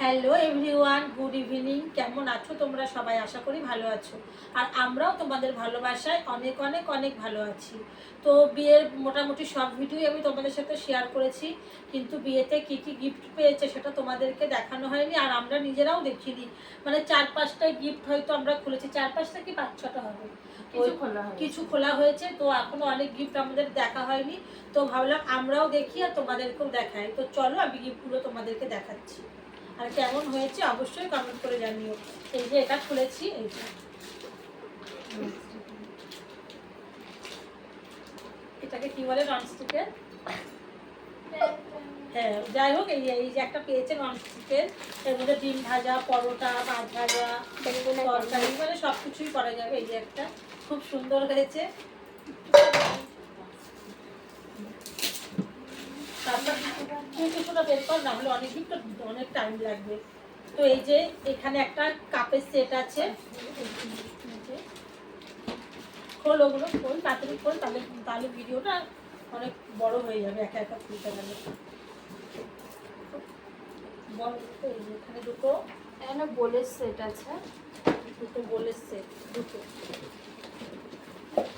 Hello everyone good evening কেমন আছো তোমরা সবাই? আশা করি ভালো আছো। আর আমরাও তোমাদের ভালোবাসায় অনেক অনেক অনেক ভালো আছি। তো বিয়ের মোটামুটি সব ভিডিওই আমি তোমাদের সাথে শেয়ার করেছি। কিন্তু বিয়েতে কি কি গিফট পেয়েছে সেটা তোমাদেরকে দেখানো হয়নি আর আমরা নিজেরাও দেখিনি। মানে চার পাঁচটা গিফট হয়তো আমরা খুলেছি। চার পাঁচটা কি পাঁচ ছটা হবে? কিছু খোলা হয়েছে। তো এখনও অনেক গিফট আমাদের দেখা হয়নি। তো ভাবলাম আমরাও দেখি আর তোমাদেরকেও দেখাই। তো চলো আমি গিফটগুলো তোমাদেরকে দেখাচ্ছি। আর কেমন হয়েছে অবশ্যই কমেন্ট করে জানিও। এই যে এটা খুলেছি এই যে। এটাকে কি বলে ননস্টিকের হ্যাঁ যাই হোক এই এই যে একটা পেয়েছে ননস্টিকের এর মধ্যে ডিম ভাজা পরোটা মাছ ভাজা তরকারি। মানে সব কিছুই করা যাবে এই যে একটা। খুব সুন্দর হয়েছে তারপর কিছুটা বের কর না হলে অনেক দিন তো অনেক টাইম লাগবে। তো এই যে এখানে একটা কাপের সেট আছে। খোল ওগুলো খোল তাড়াতাড়ি খোল তাহলে তাহলে ভিডিওটা অনেক বড় হয়ে যাবে একা একা খুলতে গেলে। এখানে দুটো। এখানে বোলের সেট আছে। দুটো বলের সেট দুটো।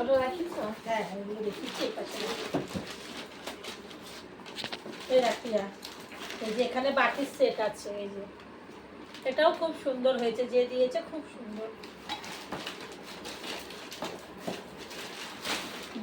ওটা রাখিস হ্যাঁ হ্যাঁ এগুলো এই পাশে। যে এখানে বাটির সেট আছে, এই যে। এটাও খুব সুন্দর হয়েছে, যে দিয়েছে খুব সুন্দর।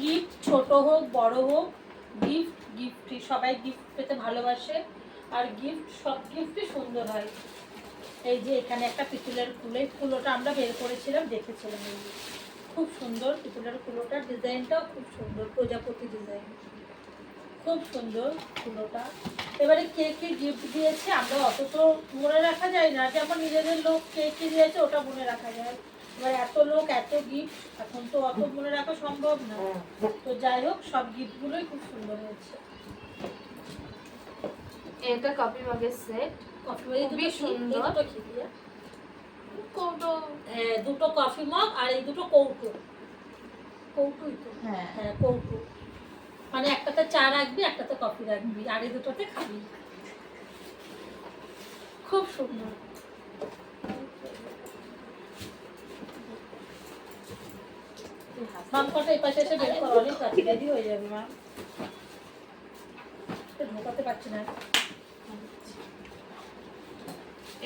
গিফট ছোট হোক, বড় হোক গিফট গিফটই সবাই গিফট পেতে ভালোবাসে। আর গিফট সব গিফটই সুন্দর হয়। এই যে এখানে একটা পিতলের এই ফুলোটা আমরা বের করেছিলাম, দেখেছিলাম এই। খুব সুন্দর পিতলের কুলোটার ডিজাইনটাও খুব সুন্দর, প্রজাপতি ডিজাইন। খুব সুন্দর কুলোটা। এবারে কে কে গিফট দিয়েছে আমরা অত তো মনে রাখা যায় না। যেমন নিজেদের লোক কে কে দিয়েছে ওটা মনে রাখা যায়। এবার এত লোক এত গিফট এখন তো অত মনে রাখা সম্ভব না। তো যাই হোক সব গিফটগুলোই খুব সুন্দর হয়েছে। এটা কপি মগের সেট খুবই সুন্দর। দুটো কৌটো। হ্যাঁ, দুটো কফি মগ আর এই দুটো কৌটো। কৌটোই তো। হ্যাঁ। হ্যাঁ কৌটো। মানে একটাতে চা রাখবি একটাতে কফি রাখবি আর এই দুটোতে খাবি। খুব সুন্দর। মাম কটা এই পাশে এসে বের করো অনেক হয়ে যাবে মা ঢোকাতে পারছি না।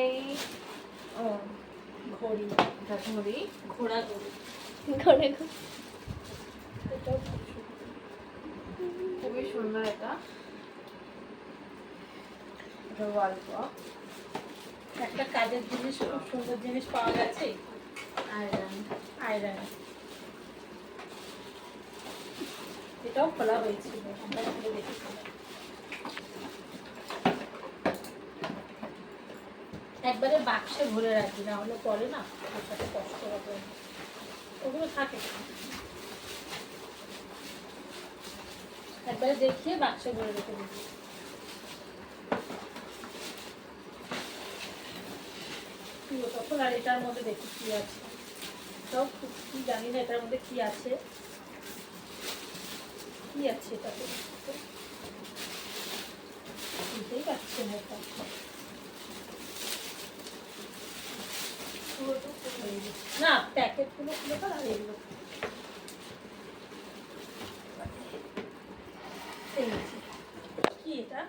এই ও ঘড়ি ঘড়ি ঘোড়া ঘড়ি এটাও খুব সুন্দর। এটা একটা কাজের জিনিস, খুব সুন্দর জিনিস পাওয়া গেছে। আয়রন। আয়রন। এটাও খোলা হয়েছিল। একবারে বাক্সে ভরে রাখি না হলে পরে না কষ্ট হবে। ওগুলো থাকে। একবারে দেখিয়ে বাক্সে ভরে রেখে দিচ্ছি তখন আর এটার মধ্যে দেখি কি আছে। খুব কি জানি না এটার মধ্যে কি আছে। কি আছে এটাতে? বুঝতেই পারছি না এটা। না প্যাকেটগুলো খুলে আর এগুলো এই যে। কি এটা ওয়াও এটাও পিয়া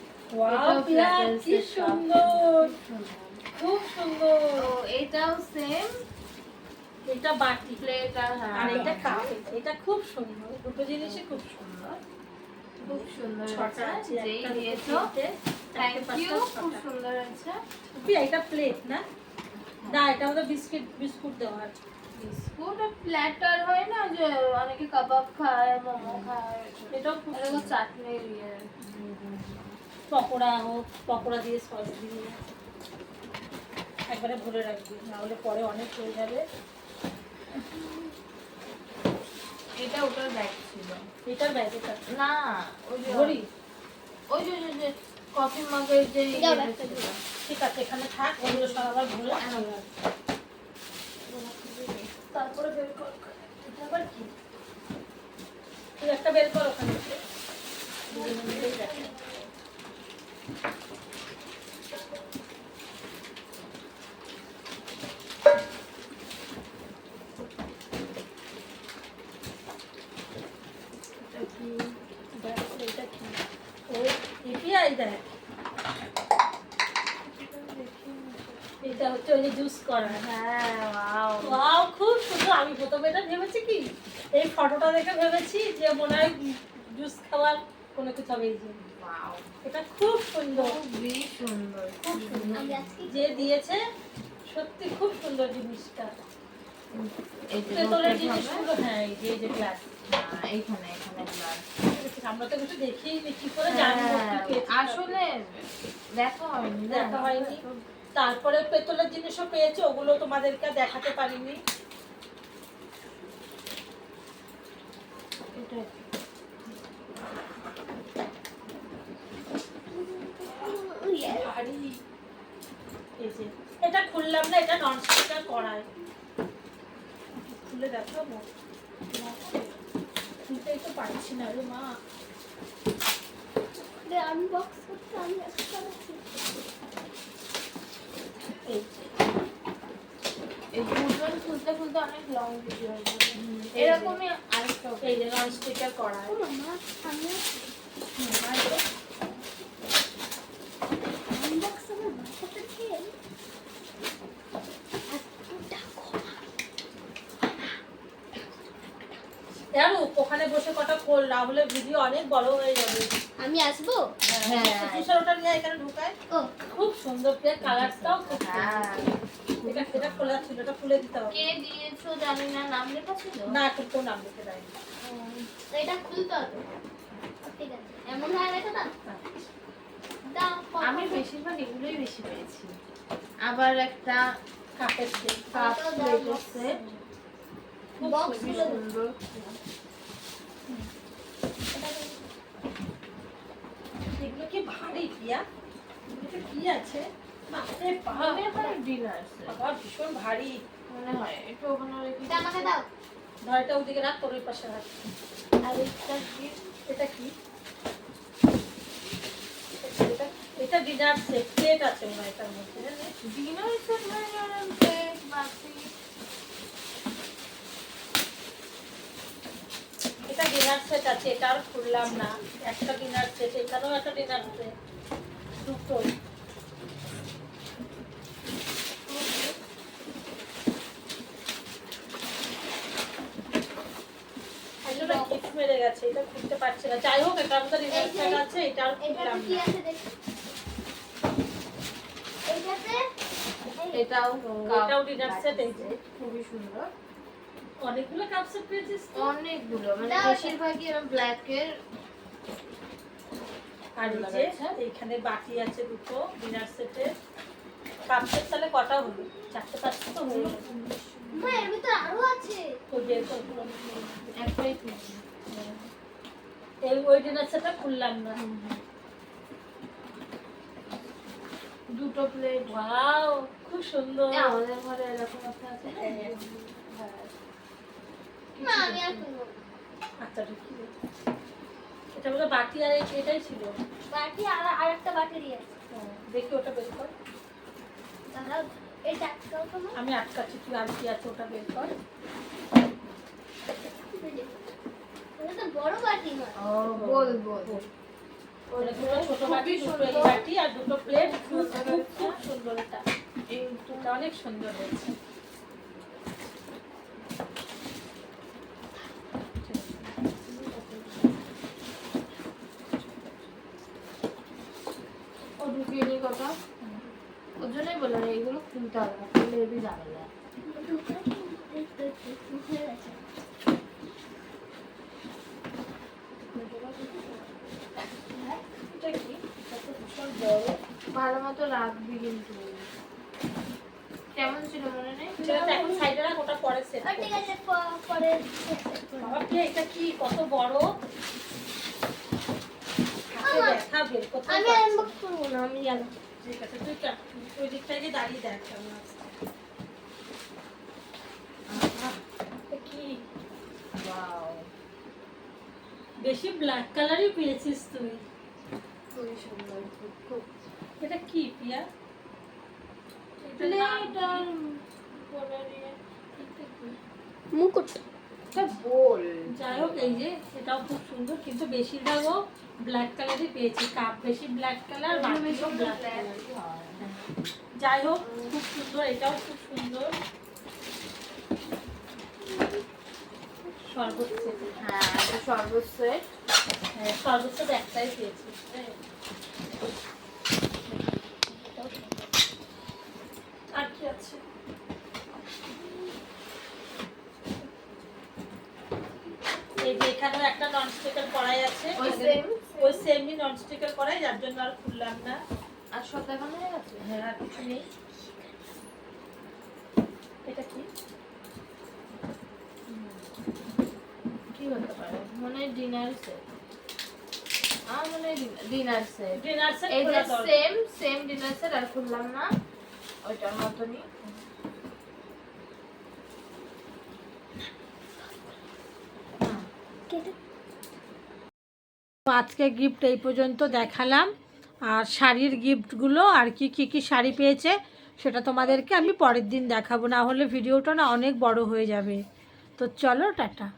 flatters কি সুন্দর খুব সুন্দর। এটাও সেম এটা বাটি। প্লেট আর এটা কাপ এটা খুব সুন্দর দুটো জিনিসই খুব সুন্দর। খুব সুন্দর ছটা আছে আছে যেই একটা দিয়েছ। থ্যাংক ইউ খুব সুন্দর আছে। কি এটা প্লেট না? না এটা আমাদের বিস্কিট বিস্কুট দেওয়া আছে। বিস্কুট আর প্ল্যাটার হয় না যে অনেকে কাবাব খায় মোমো খায়? এটাও খুব। চাটনির ইয়ে। পকোড়া হোক পকোড়া দিয়ে সস দিয়ে একবারে ভরে রাখবি নাহলে পরে অনেক হয়ে যাবে। এটা ওটার ব্যাগ ছিল। এটার ব্যাগে না ওই যে ওই যে ওই যে- কফি মগের যে। দিও। ঠিক আছে এখানে থাক ওগুলো সব আবার ভরে হ্যাঁ। তারপরে বের কর এটা আবার কি? তুই একটা বের কর ওখানে। এটা হচ্ছে ওই জুস করা হ্যাঁ ওয়াও ওয়াও খুব সুন্দর আমি প্রথমে এটা ভেবেছি কি এই ফটোটা দেখে ভেবেছি যে মনে হয় জুস খাওয়ার কোনো কিছু হবে এটা খুব সুন্দর। খুবই সুন্দর। খুব সুন্দর। যে দিয়েছে সত্যি খুব সুন্দর জিনিসটা। এই যে পেতলের লোকের হবে। জিনিসগুলো হ্যাঁ এই যে গ্লাস এইখানে এখানে glass। আমরা তো কিছু দেখিই নি কি করে জানব কি হ্যাঁ, পেয়েছি। আসলে দেখা হয়নি দেখা হয়নি। তারপরে পেতলের জিনিসও পেয়েছে ওগুলো তোমাদেরকে দেখাতে পারিনি এটা ভারী এই যে এটা খুললাম না এটা নন স্টিকার কড়াই। খুলে দেখাবো খুলতেই তো পারছি না রে মা। আনবক্স করতে আমি একটা আছি। এই এই দুজন খুলতে খুলতে অনেক লং ভিডিও হয়ে। এরকমই আরেকটা এই যে নন স্টিকার কড়াই। সামনে হুম, আর এটা আনবক্স আমার বাসাতে খেয়ে এতটা কমা। জানো ওখানে বসে কটা খোল না হলে ভিডিও অনেক বড় হয়ে যাবে। আমি আসব? হ্যাঁ। তুষার ওটা নিয়ে এখানে ঢুকায়। ও। খুব সুন্দর প্লে কালারটাও খুব। হ্যাঁ। এটা এটা খোলা ছিল এটা খুলে দিতে হবে। কে দিয়েছ জানি না নাম লেখা ছিল? না এখন কেউ নাম লেখা দেয়নি। তো এটা খুলতে হবে। ঠিক আছে। এমন হয় রেখে দাও। দাও কত- আমি বেশিরভাগ এগুলোই বেশি পেয়েছি। আবার একটা কাপের সেট কাপ? সেট দাও। সুন্দর। এগুলো কি ভারী পিয়া এটা কি আছে? ডিনার সেট ভীষণ ভারী। মনে হয় একটু ওখানে রেখে আমাকে দাও। ধর ওদিকে রাখ তোর ওই পাশে রাখ। আর এটা কি? এটা এটা ডিনার সেট প্লেট আছে মনে হয় এটার মধ্যে ডিনার সেট মানে প্লেট এটা ডিনার সেট আছে এটা আর খুললাম না। একটা ডিনার সেট এখানেও একটা ডিনার সেট দুটো। মেরে গেছে এটা খুলতে পারছি না। যাই হোক এটার মধ্যে ডিনার সেট আছে এটা আর খুললাম না। এটাও এটাও set এই। খুবই সুন্দর। অনেকগুলো কাপ সেট পেয়েছিস অনেকগুলো মানে বেশিরভাগই এরকম ব্ল্যাকের আর এই ভালো যে লাগছে। এইখানে বাটি আছে দুটো ডিনার কাপ সেট তাহলে কটা হলো? চারটে পাঁচটা তো হলো। মা এর ভিতরে আরও আছে। ওই বের কর একটাই এই ওই ডিনার সেটটা খুললাম না। দুটো প্লেট ওয়াও খুব সুন্দর। আমাদের ঘরে এরকম একটা আছে। না? না আমি আর কিনবো আচ্ছা। এটা বলে বাটি আর এটাই ছিল। বাটি আর আরেকটা বাটি দিয়ে দেখি ওটা বের কর। তো আমি আটকাচ্ছি তুই আর কি আছে ওটা বের কর। ওটা তো বড় বাটি মা ও বল বল। ওটা দুটো ছোট বাটি দুটো বাটি আর দুটো প্লেট খুব সুন্দর এটা অনেক সুন্দর হয়েছে ও ঢুকিয়ে নি কথা ওর জন্যই বললাম এইগুলো খুলতে হবে না খুললে ভীষণ বড় ভালো মতো রাখবি কিন্তু। কেমন ছিল মনে নেই? এখন সাইডে রাখ ওটা পরে সেট ঠিক আছে পরে বাবা এটা কি? কত বড়? আমি না। আনবক্স করব না আমি জানো ঠিক আছে তুই ওই দিকটা দাঁড়িয়ে দেখ কেমন আছে। কি? বেশি ব্ল্যাক কালারই পেয়েছিস তুই। খুবই সুন্দর খুব এটা কি পিয়া? মুকুট এটা বোল যাই হোক এই যে এটাও খুব সুন্দর কিন্তু বেশিরভাগও ব্ল্যাক কালারই পেয়েছি। কাপ বেশি ব্ল্যাক কালার বাকিও ব্ল্যাক কালার যাই হোক খুব সুন্দর এটাও খুব সুন্দর। set। হ্যাঁ শরবত সেট হ্যাঁ একটাই পেয়েছি হ্যাঁ। আর কি আছে এই যে এখানেও একটা ননস্টিকের কড়াই আছে ওই সেম সেমই ননস্টিকের কড়াই যার জন্য আর খুললাম না। আর সব দেখানো হয়ে গেছে? হ্যাঁ আর কিছু নেই। এটা কি? কি হতে পারে? মনে হয় ডিনার সেট আমার মনে হয় ডিনার সেট ডিনার সেট এই যে সেম সেম ডিনার সেট আর খুললাম না। ওইটার মতনই। আজকে গিফট এই পর্যন্ত দেখালাম। আর শাড়ির গিফটগুলো আর কি কি কি শাড়ি পেয়েছে সেটা তোমাদেরকে আমি পরের দিন দেখাবো। না হলে ভিডিওটা না অনেক বড় হয়ে যাবে। তো চলো, টাটা।